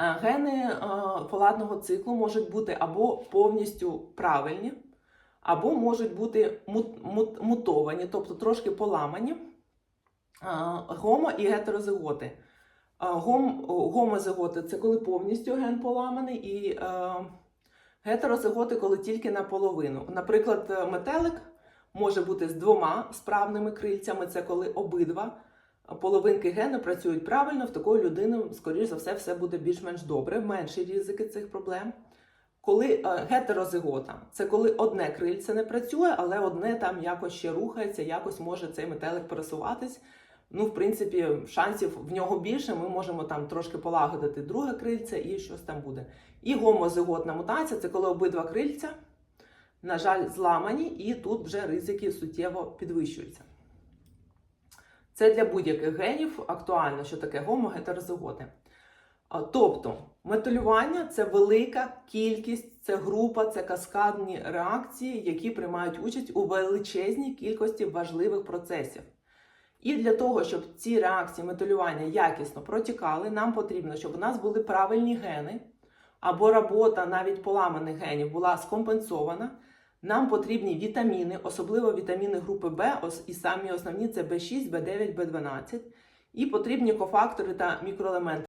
Е, Гени е, фолатного циклу можуть бути або повністю правильні, або можуть бути мут- мут- мутовані, тобто трошки поламані. Е, Гомо і гетерозиготи. Е, Гом, гомозиготи це коли повністю ген поламаний, і е, гетерозиготи, коли тільки наполовину. Наприклад, е, метелик може бути з двома справними крильцями, це коли обидва половинки гену працюють правильно, в такої людини, скоріш за все, все буде більш-менш добре, менші ризики цих проблем. Коли е, гетерозигота, це коли одне крильце не працює, але одне там якось ще рухається, якось може цей метелик пересуватись. Ну, в принципі, шансів в нього більше. Ми можемо там трошки полагодити друге крильце і щось там буде. І гомозиготна мутація це коли обидва крильця, на жаль, зламані, і тут вже ризики суттєво підвищуються. Це для будь-яких генів актуально, що таке гомогетерозиготи. Тобто, металювання це велика кількість, це група, це каскадні реакції, які приймають участь у величезній кількості важливих процесів. І для того, щоб ці реакції металювання якісно протікали, нам потрібно, щоб у нас були правильні гени, або робота навіть поламаних генів була скомпенсована. Нам потрібні вітаміни, особливо вітаміни групи В, і самі основні це В6, В9, В12, і потрібні кофактори та мікроелементи.